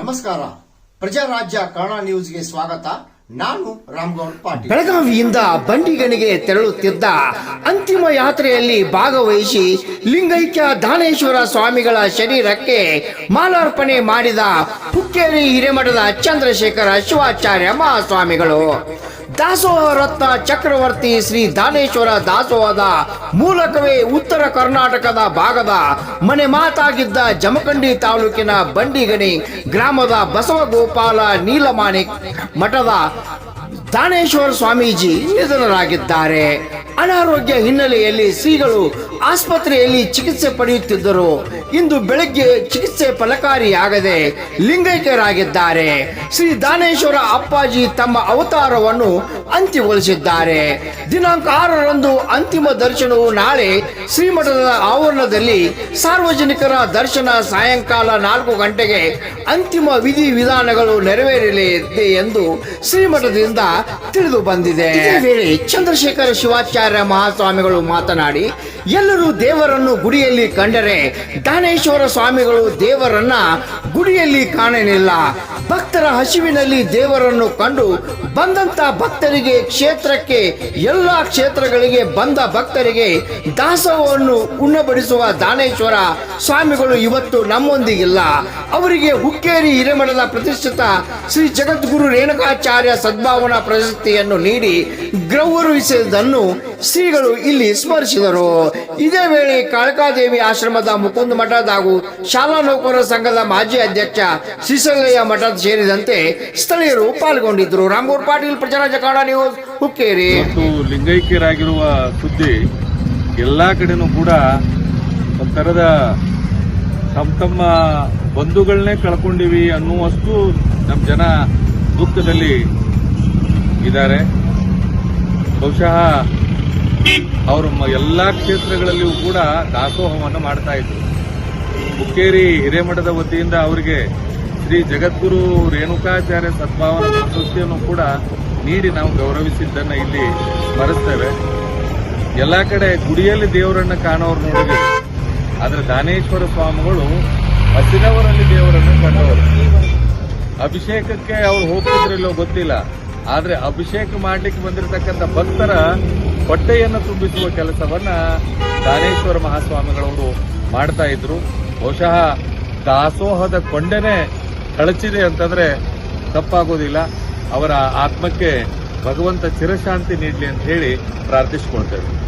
ನಮಸ್ಕಾರ. ಪ್ರಜಾರಾಜ್ಯ ಕನ್ನಡ ನ್ಯೂಸ್ಗೆ ಸ್ವಾಗತ. ನಾನು ರಾಮಗೌಡ್ ಪಾಟೀಲ್. ಬೆಳಗಾವಿಯಿಂದ ಬಂಡಿಗಣಿಗೆ ತೆರಳುತ್ತಿದ್ದ ಅಂತಿಮ ಯಾತ್ರೆಯಲ್ಲಿ ಭಾಗವಹಿಸಿ ಲಿಂಗೈಕ್ಯ ದಾನೇಶ್ವರ ಸ್ವಾಮಿಗಳ ಶರೀರಕ್ಕೆ ಮಾಲಾರ್ಪಣೆ ಮಾಡಿದ ಹುಕ್ಕೇರಿ ಹಿರೇಮಠದ ಚಂದ್ರಶೇಖರ ಶಿವಾಚಾರ್ಯ ಮಹಾಸ್ವಾಮಿಗಳು. ದಾಸೋಹ ರತ್ನ ಚಕ್ರವರ್ತಿ ಶ್ರೀ ದಾನೇಶ್ವರ ದಾಸೋಹದ ಮೂಲಕವೇ ಉತ್ತರ ಕರ್ನಾಟಕದ ಭಾಗದ ಮನೆ ಮಾತಾಗಿದ್ದ ಜಮಖಂಡಿ ತಾಲೂಕಿನ ಬಂಡಿಗಣಿ ಗ್ರಾಮದ ಬಸವಗೋಪಾಲ ನೀಲಮಾಣಿಕ್ ಮಠದ ದಾನೇಶ್ವರ ಸ್ವಾಮೀಜಿ ನಿಧನರಾಗಿದ್ದಾರೆ. ಅನಾರೋಗ್ಯ ಹಿನ್ನೆಲೆಯಲ್ಲಿ ಶ್ರೀಗಳು ಆಸ್ಪತ್ರೆಯಲ್ಲಿ ಚಿಕಿತ್ಸೆ ಪಡೆಯುತ್ತಿದ್ದರು. ಇಂದು ಬೆಳಗ್ಗೆ ಚಿಕಿತ್ಸೆ ಫಲಕಾರಿಯಾಗದೆ ಲಿಂಗೈಕ್ಯರಾಗಿದ್ದಾರೆ. ಶ್ರೀ ದಾನೇಶ್ವರ ಅಪ್ಪಾಜಿ ತಮ್ಮ ಅವತಾರವನ್ನು ಅಂತ್ಯಗೊಳಿಸಿದ್ದಾರೆ. ದಿನಾಂಕ ಆರರಂದು ಅಂತಿಮ ದರ್ಶನವು ನಾಳೆ ಶ್ರೀಮಠದ ಆವರಣದಲ್ಲಿ ಸಾರ್ವಜನಿಕರ ದರ್ಶನ ಸಾಯಂಕಾಲ ನಾಲ್ಕು ಗಂಟೆಗೆ ಅಂತಿಮ ವಿಧಿ ವಿಧಾನಗಳು ನೆರವೇರಲಿದೆ ಎಂದು ಶ್ರೀಮಠದಿಂದ ತಿಳಿದು ಬಂದಿದೆ. ಚಂದ್ರಶೇಖರ ಶಿವಾಚಾರ್ಯ ಮಹಾಸ್ವಾಮಿಗಳು ಮಾತನಾಡಿ ಎಲ್ಲರೂ ದೇವರನ್ನು ಗುಡಿಯಲ್ಲಿ ಕಂಡರೆ ದಾನೇಶ್ವರ ಸ್ವಾಮಿಗಳು ದೇವರನ್ನ ಗುಡಿಯಲ್ಲಿ ಕಾಣಲಿಲ್ಲ ಭಕ್ತರ ಹಸಿವಿನಲ್ಲಿ ದೇವರನ್ನು ಕಂಡು ಬಂದಂತ ಭಕ್ತರಿಗೆ ಕ್ಷೇತ್ರಕ್ಕೆ, ಎಲ್ಲ ಕ್ಷೇತ್ರಗಳಿಗೆ ಬಂದ ಭಕ್ತರಿಗೆ ದಾಸೋಹವನ್ನು ಉಣ್ಣಬಡಿಸುವ ದಾನೇಶ್ವರ ಸ್ವಾಮಿಗಳು ಇವತ್ತು ನಮ್ಮೊಂದಿಗಿಲ್ಲ. ಅವರಿಗೆ ಹುಕ್ಕೇರಿ ಹಿರೇಮಠದ ಪ್ರತಿಷ್ಠಿತ ಶ್ರೀ ಜಗದ್ಗುರು ರೇಣುಕಾಚಾರ್ಯ ಸದ್ಭಾವನಾ ಪ್ರಶಸ್ತಿಯನ್ನು ನೀಡಿ ಗೌರವಿಸಿದ್ದನ್ನು ಶ್ರೀಗಳು ಇಲ್ಲಿ ಸ್ಮರಿಸಿದರು. ಇದೇ ವೇಳೆ ಕಾಳಕಾದೇವಿ ಆಶ್ರಮದ ಮುಕುಂದ ಮಠದ ಹಾಗೂ ಶಾಲಾ ನೌಕರರ ಸಂಘದ ಮಾಜಿ ಅಧ್ಯಕ್ಷ ಸಿಸಲಯ್ಯ ಮಠದ ಸೇರಿದಂತೆ ಸ್ಥಳೀಯರು ಪಾಲ್ಗೊಂಡಿದ್ದರು. ರಾಮಗೌಡ ಪಾಟೀಲ್ ಪ್ರಚಾರ ಜಕಾಡ ನ್ಯೂಸ್, ಹುಕ್ಕೇರಿ. ಲಿಂಗೈಕ್ಯರಾಗಿರುವ ಸುದ್ದಿ ಎಲ್ಲ ಕಡೆನೂ ಕೂಡ ಒಂಥರದ ತಮ್ಮ ತಮ್ಮ ಬಂಧುಗಳನ್ನೇ ಕಳ್ಕೊಂಡಿವಿ ಅನ್ನುವಷ್ಟು ನಮ್ಮ ಜನ ದುಃಖದಲ್ಲಿ ಇದ್ದಾರೆ. ಬಹುಶಃ ಅವರು ಎಲ್ಲ ಕ್ಷೇತ್ರಗಳಲ್ಲಿಯೂ ಕೂಡ ದಾಸೋಹವನ್ನು ಮಾಡ್ತಾ ಇದ್ರು. ಹುಕ್ಕೇರಿ ಹಿರೇಮಠದ ವತಿಯಿಂದ ಅವರಿಗೆ ಶ್ರೀ ಜಗದ್ಗುರು ರೇಣುಕಾಚಾರ್ಯ ಸದ್ಭಾವನಾ ಸಂಸ್ಕೃತಿಯನ್ನು ಕೂಡ ನೀಡಿ ನಾವು ಗೌರವಿಸಿದ್ದನ್ನು ಇಲ್ಲಿ ಸ್ಮರಿಸ್ತೇವೆ. ಎಲ್ಲ ಕಡೆ ಗುಡಿಯಲ್ಲಿ ದೇವರನ್ನು ಕಾಣೋರು ನೋಡಿದ್ರು ಆದರೆ ದಾನೇಶ್ವರ ಸ್ವಾಮಿಗಳು ಹಸಿದವರಲ್ಲಿ ದೇವರನ್ನು ಕಂಡವರು. ಅಭಿಷೇಕಕ್ಕೆ ಅವ್ರು ಹೋಗ್ತಿದ್ರಿಲ್ಲೋ ಗೊತ್ತಿಲ್ಲ. ಆದರೆ ಅಭಿಷೇಕ ಮಾಡ್ಲಿಕ್ಕೆ ಬಂದಿರತಕ್ಕಂಥ ಭಕ್ತರ ಹೊಟ್ಟೆಯನ್ನು ತುಂಬಿಸುವ ಕೆಲಸವನ್ನ ದಾನೇಶ್ವರ ಮಹಾಸ್ವಾಮಿಗಳವರು ಮಾಡ್ತಾ ಇದ್ರು. ಬಹುಶಃ ದಾಸೋಹದ ಕೊಂಡೆನೆ ಕಳಚಿದೆ ಅಂತಂದ್ರೆ ತಪ್ಪಾಗೋದಿಲ್ಲ. ಅವರ ಆತ್ಮಕ್ಕೆ ಭಗವಂತ ಚಿರಶಾಂತಿ ನೀಡಲಿ ಅಂತ ಹೇಳಿ ಪ್ರಾರ್ಥಿಸಿಕೊಳ್ತೇವೆ.